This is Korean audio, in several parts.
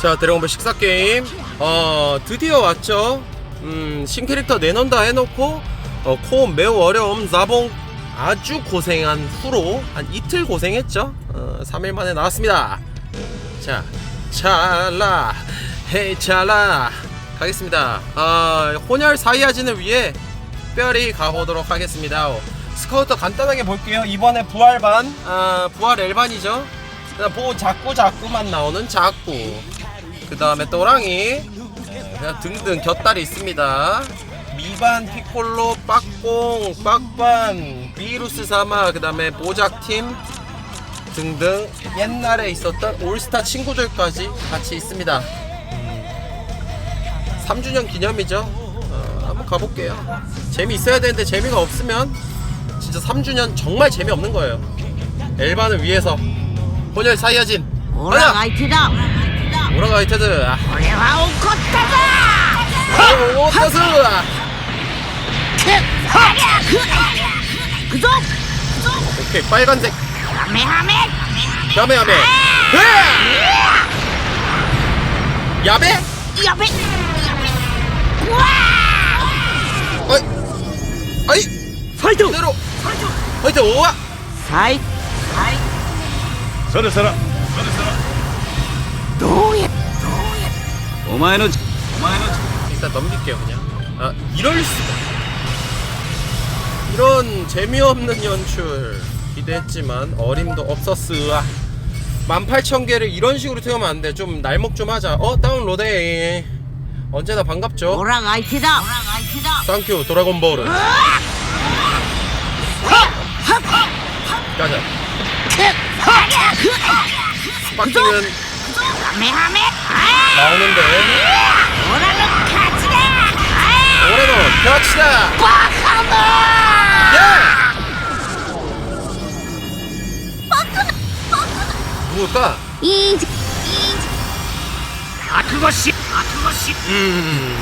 자 드래곤볼 식사 게임. 어 드디어 왔죠? 음 신캐릭터 내놓는다 해놓고 어 코어 매우 어려움. 나봉 아주 고생한 후로 한 이틀 고생했죠? 어 3일 만에 나왔습니다. 자 찰라 헤이 찰라 가겠습니다. 아 혼혈 사이야진을 위해 특별히 가보도록 하겠습니다. 어, 스카우터 간단하게 볼게요. 이번에 부활반. 아 부활 엘반이죠 그다음 보고 자꾸 자꾸만 나오는 자꾸. 그 다음에 또랑이. 네, 그냥 등등 곁다리 있습니다. 미반 피콜로 빡공 빡반 비루스 사마 그 다음에 모작팀 등등 옛날에 있었던 올스타 친구들까지 같이 있습니다. 음, 3주년 기념이죠. 어, 한번 가볼게요. 재미 있어야 되는데 재미가 없으면 진짜 3주년 정말 재미없는 거예요. 엘반을 위해서 혼혈 사이야진. 오라 가이트다. 오라 가이트드. 아. 오레와 오코타다. 오코타스 그속 오케이 빨간색. 하메하메 야메야메 야베 야베 아이 아이 파이터 파이터 파이터 오와 사이 ろそろどうやお前のお前の 일단 넘길게요 그냥 아 이럴 수가 이런 재미없는 연출 기대했지만 어림도 없었으아 18,000개를 이런 식으로 태우면 안돼 좀 날먹 좀 하자 어 다운로드 언제나 オ 반갑죠 ラが相手だ 땡큐 드래곤볼은 빡빡이는 하메하메. 나오는데. 오라도 가지다 오라도 겹치다 꽉하마! 야 빡구나 빡구나 누굴까? 이즈 이즈 아 그것이 아 그것이. 음.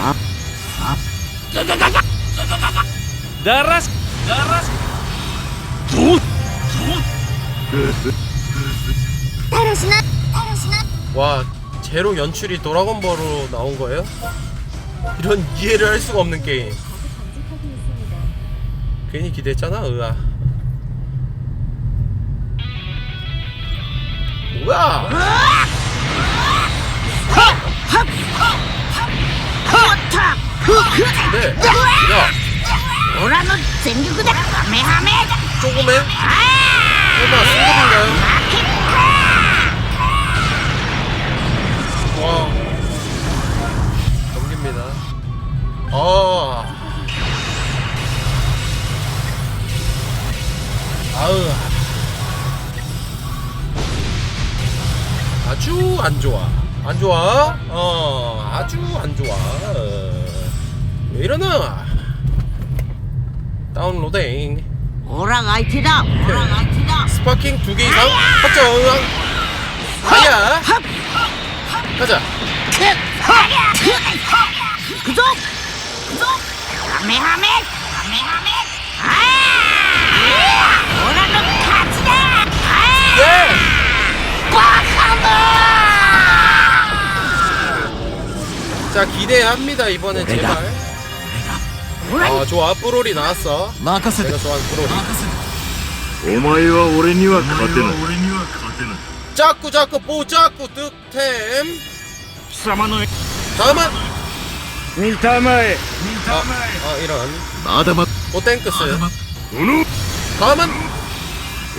아, 아. 가가가가 가가가가 나라스 나라스. 두 だらしだらしどう 와, 제로 연출이 드라곤볼로 나온 거예요? 이런 이해를 할 수가 없는 게임. 괜히 기대했잖아, 으아. 뭐야? ったふく 근데, 야, オラの全力だハメハメ 조금해? 설마 승급인가요? 와, 넘깁니다. 아, 아으, 아주 안 좋아. 안 좋아? 어, 아주 안 좋아. 어, 왜 이러나? 다운로딩. 오랑아이티다 오랑아이티다. 스파킹 두 개 이상 확정 아야! 가자. 그죠? 그죠? 하메하메! 그 하메하메! 오랑은 같이다! 예 빡하다 네! 자 기대합니다 이번엔 제발. オラに 아 좋아 프롤이 나왔어. 任せ 내가 좋아하는 프롤이. お前は俺には勝てない 짜꾸 짜꾸 뽀 짜꾸 득템. 貴様の 다음은 見たまえ 아, 아 이런 まだま 오땡크스. うぬ 다음은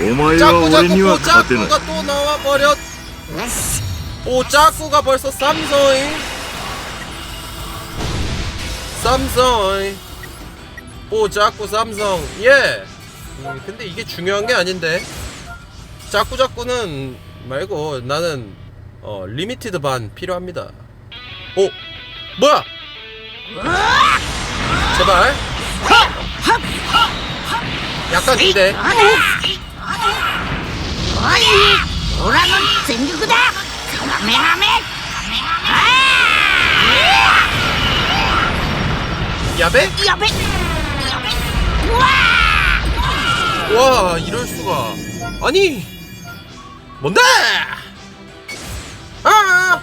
お前は 짜꾸 俺 짜꾸 には 뽀 勝てない 짜꾸가 또 나와 버렸. よし 오 짜꾸가 벌써 삼성이. 삼성. 뭐 작고 삼성. 예. 음, 근데 이게 중요한 게 아닌데. 작고 작고는 말고 나는 어 리미티드 반 필요합니다. 오 뭐야? 제발. 약간 긴데 어이 오라는 생기구다 가메하메 야배 야배 와! 이럴 수가. 아니! 뭔데? 아!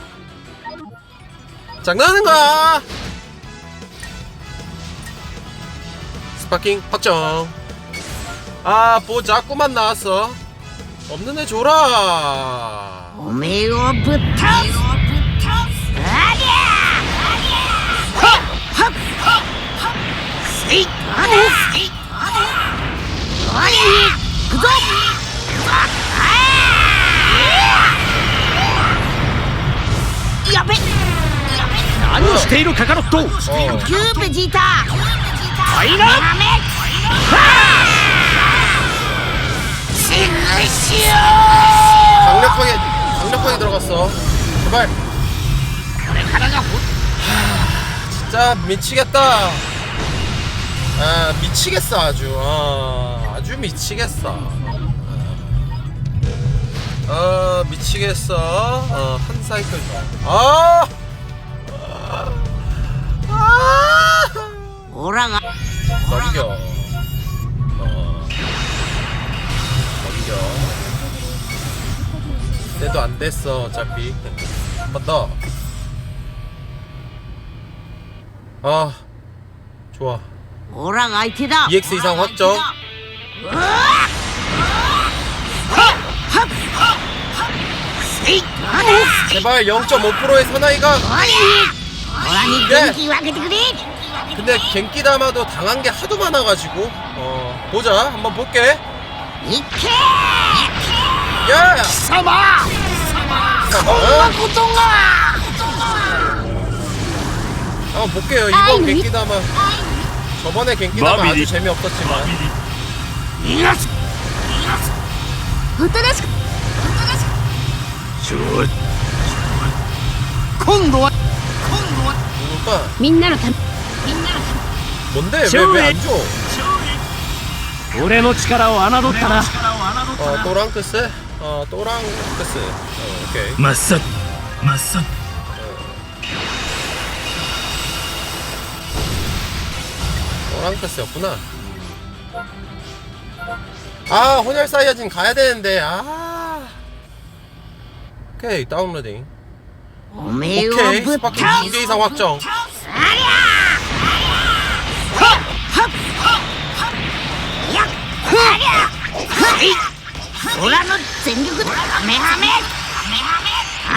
장난하는 거야. 스파킹 확정. 아 뭐 보자꾸만 나왔어. 없는 애 줘라. 오메오부터. 아니야! 아니야! 헉 헉 헉 세이트 せいあれせいあれ行くぞあやべやべ何をしているカカロット 어. キューベジータファイナルやめシグシオ 강력하게 강력하게 들어갔어. 제발. 하, 진짜 미치겠다. 아 미치겠어 아주. 아, 아주 미치겠어. 어, 어, 미치겠어. 어, 한 사이클. 아! 아! 오랑아. 넘겨. 어. 넘겨. 내도 안 됐어, 어차피. 한 번 더. 아. 좋아. 오랑 아이티다. EX 이상 확정. 제발 0.5%의 사나이가 네. 근데 갱기담아도 당한 게 하도 많아가지고. 어 보자. 한번 볼게. 야! 사마! 사마! 어? 고통아! 한번 볼게요. 이번 갱기담아. 저번에 갱기담아 아주 재미없었지만. 逃がすおとなしくちょ今度は 누굴까? みんなのためみんなのた 뭔데? 왜 쇼리. 왜 안 줘? 俺の力を侮ったな 어 또랑크스? 어 또랑크스. 어, 오케이. まっさまっさ 또랑크스였구나. 아 혼혈 사이어진 가야 되는데 아. 오케이 다운로딩. 오케이 스파크 2개 이상 확정.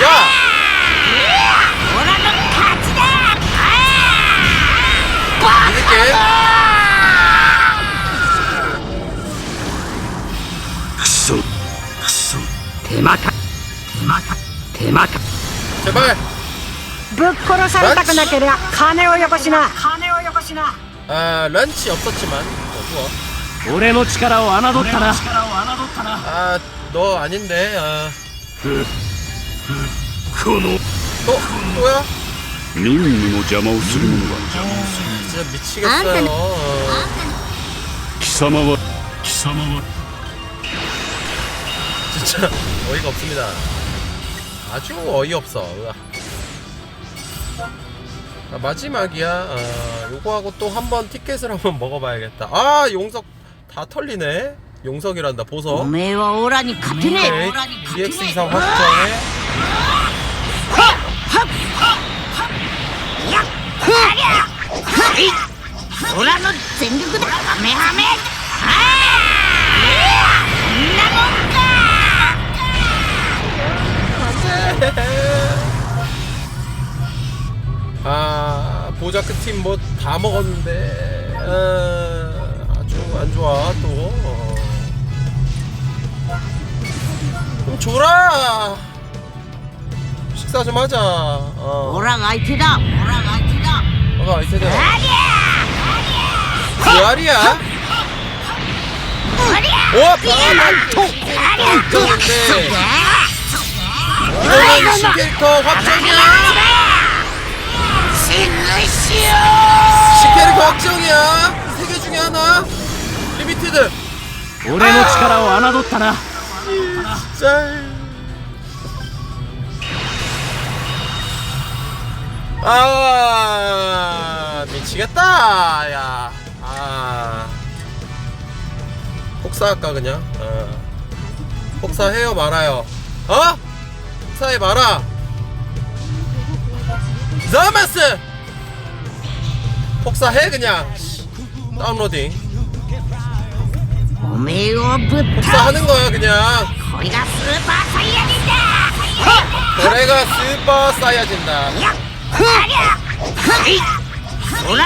야! 이렇게. 手間か手間か手間か 제발. ぶっ殺されたくなけりゃ金をよこしな金をよこしな 아 런치 없었지만 어, 좋아. 俺の力を侮ったな 아 너 아닌데. 아. この 또 또야? 任務の邪魔をする者は 진짜 미치겠어요. 어. 貴様は貴様は 진짜 어이가 없습니다. 아주 어이없어. 아, 마지막이야. 아, 요거하고 또 한 번 티켓을 한번 먹어봐야겠다. 아 용석 다 털리네. 용석이란다 보석. 오메와 오라니 같으네. 오라니 EX 이상 확정에. 오라는 전국다 하메하메. 오자크 팀 뭐 다 먹었는데 아, 아주 안 좋아 또. 좀 줘라. 식사 좀 하자. 어. 오랑 아이티다. 오랑 아이티다. 뭐가 아이티다. 아리야. 뭐 아리야? 와, 바람 아, 톡! 톡! 톡! 이거는 신캐릭터 확정이야! シグシ 신캐릭터 확정이야! 세 개 중에 하나! 리미티드! 俺の力を侮ったな 짤 아 미치겠다 야 아. 폭사할까 그냥 어. 폭사해요 말아요 어? 복사해봐라 자마스 폭사해 그냥. 다운로딩. 폭사하는 거야 그냥. 거래가 슈퍼 사이야진다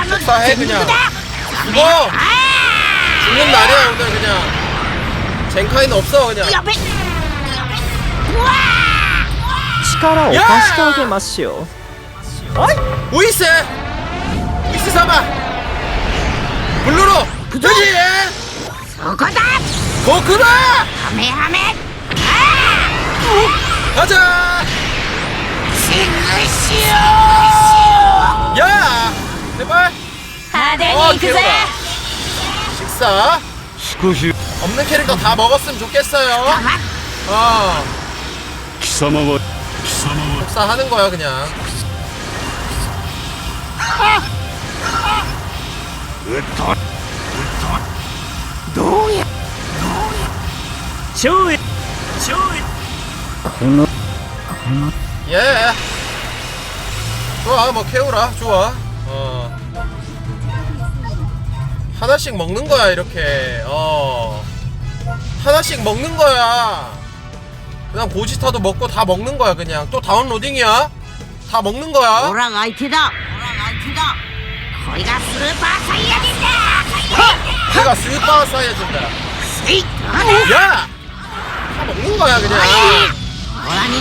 폭사해 그냥. 죽어! 죽는 날이야 오늘 그냥. 젠카이는 없어 그냥. 力を出してあげましょうおいおいせ 우이스 사마 블루로 그지 そこだ 고쿠다 ハメハメあ 가자 あシグシ 야 제발 派手 어 귀여워 식사 少し 없는 캐릭터 다 먹었으면 좋겠어요 ま 어 貴様は 복사하는 거야 그냥 으터 으터 노예 노예. 조이 조이 예. 좋아 뭐 캐우라. 좋아. 어. 하나씩 먹는 거야 이렇게. 어. 하나씩 먹는 거야. 그냥 고지타도 먹고 다 먹는 거야 그냥. 또 다운로딩이야? 다 먹는 거야? 오랑 IT다. 내가 스파 사이야진다! 내가 스파 사이야진다. 스이트! 야! 한번 거야 그냥.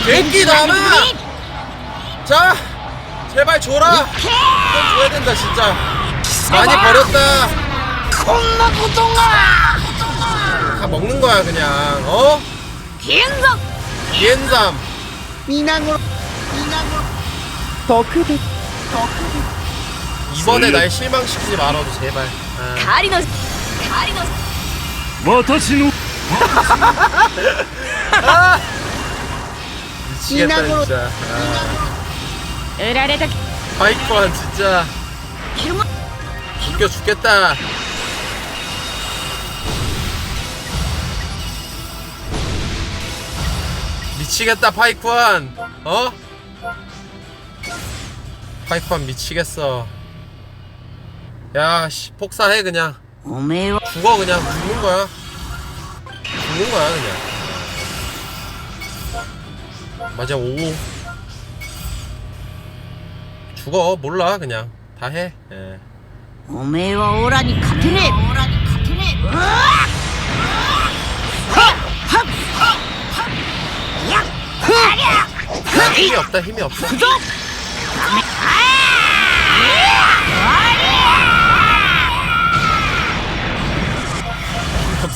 개끼 나나! 자, 제발 줘라. 좀 줘야 된다 진짜. 많이 버렸다. 겁나 고통아! 다 먹는 거야 그냥. 어? 기엔삼! 기엔삼! 미나고. 미나고. 더 크게 더 크게 이번에 날 실망시키지 말아도 제발 아. 狩りの狩りの私の 아! 미치겠다 진짜 売られた 아. 파이크한 진짜 キルモ 웃겨 죽겠다 미치겠다 파이크한 어? 파이크한 미치겠어 야씨 폭사해 그냥 죽어 그냥 죽는 거야 죽는 거야 그냥 맞아 오 죽어 몰라 그냥 다해 예. 오메와 오라니 카테네 오라니 카테네 힘이 없다 힘이 없어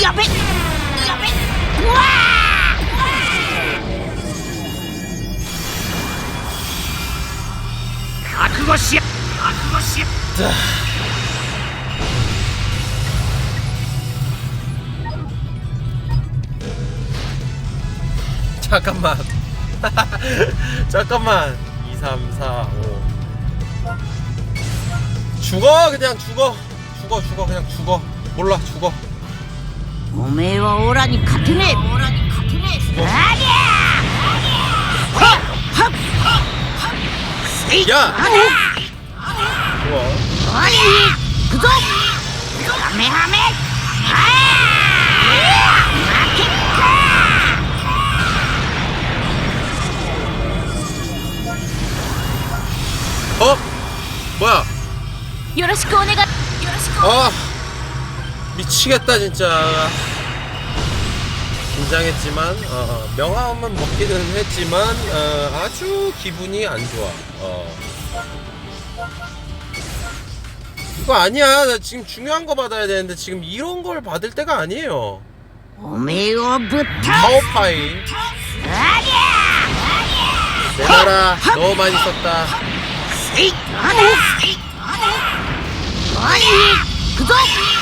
야배! 야배! 우와! 아 그것이야! 아 그것이야! 잠깐만 잠깐만 2, 3, 4, 5 죽어 그냥 죽어 죽어 죽어 그냥 죽어 몰라 죽어 おめえはオラに勝てねえ。オラに勝てねえ。ありゃはっはっはっせいやあ。りゃおり行くぞ。ハメああ。負よろしくお願い。よろしくお願い。 미치겠다 진짜 긴장했지만 어, 명함은 먹기는 했지만 어, 아주 기분이 안 좋아 어. 이거 아니야 나 지금 중요한 거 받아야 되는데 지금 이런 걸 받을 때가 아니에요 파워파이 내놔라 너무 많이 썼다 아니 구독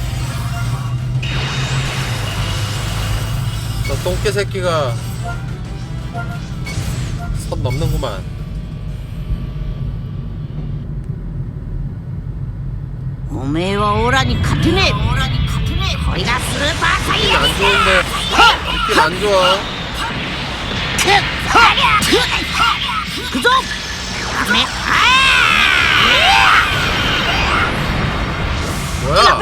저 똥개 새끼가 선 넘는구만. 오메와 오라니 카트네 오라니 카트네 거기가 스르바사이야 안 좋은데. 느낌 안 좋아. 그쪽 뭐야?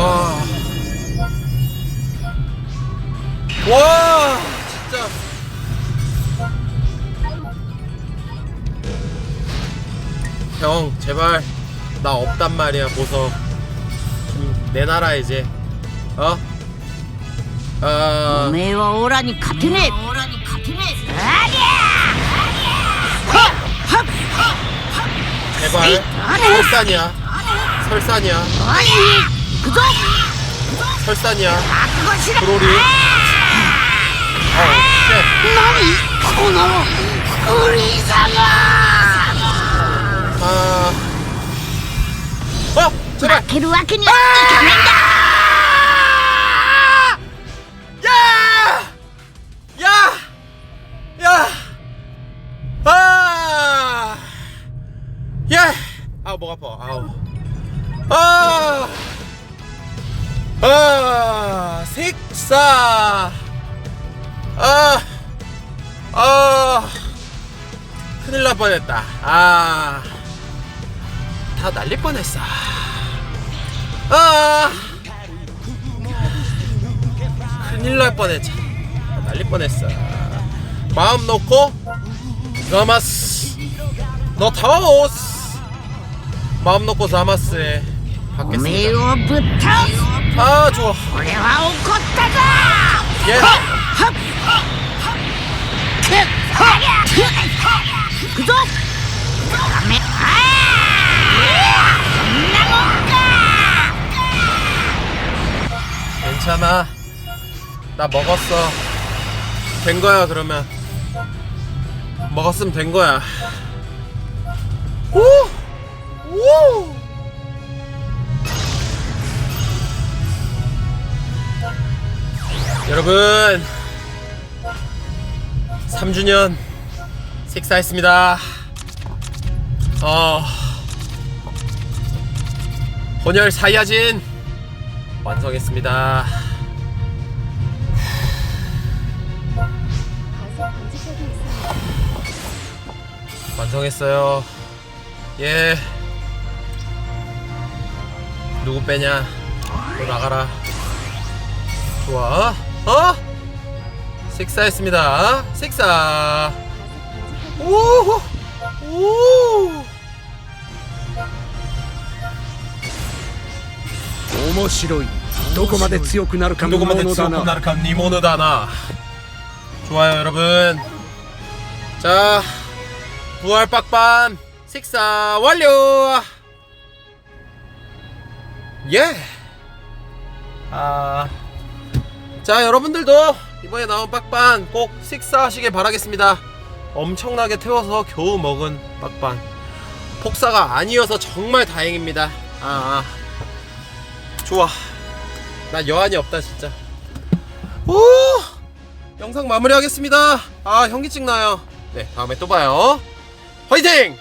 와. 와, 진짜. 형, 제발 나 없단 말이야, 보석. 좀 내놔라 이제. 어? お 아, めえはオラに勝てねえオラに勝てねえありゃはっはっ 제발. 설산이야. 설산이야. おい行 그저 설산이야. 아 그건 싫어. 브로리. 어, 나니 코너 우리잖아. 쉣. 아. 어, 제발. 마케루와 그녀 이겨낸다. 야! 야! 야! 아! 야! 아, 목 아파. 아우. 아! 아 식사. 아아 큰일 날 뻔했다. 아 다 날릴 뻔했어. 아 큰일 날 뻔했지 날릴 뻔했어. 마음 놓고 가마스. 너 타오스. 마음 놓고 사마스. 받겠습니다. 아 좋아. 우리와 예. 구독. 괜찮아. 나 먹었어. 된 거야 그러면. 먹었으면 된 거야. 오! 오! 여러분 3주년 식사했습니다. 어 혼혈 사이야진 완성했습니다. 완성했어요. 예. 누구 빼냐? 너 나가라. 좋아. 어? 식사했습니다. 식사. 오. 오. 面白いどこまで強くなるか見も 누구만 のだ 대치고 な 나르칸 니모노다나. 좋아요, 여러분. 자, 부활 빡밤 식사 완료. 예. 아. 자, 여러분들도 이번에 나온 빡반 꼭 식사하시길 바라겠습니다. 엄청나게 태워서 겨우 먹은 빡반. 폭사가 아니어서 정말 다행입니다. 아, 아. 좋아. 나 여한이 없다 진짜. 오! 영상 마무리하겠습니다. 아 현기증 나요. 네 다음에 또 봐요. 화이팅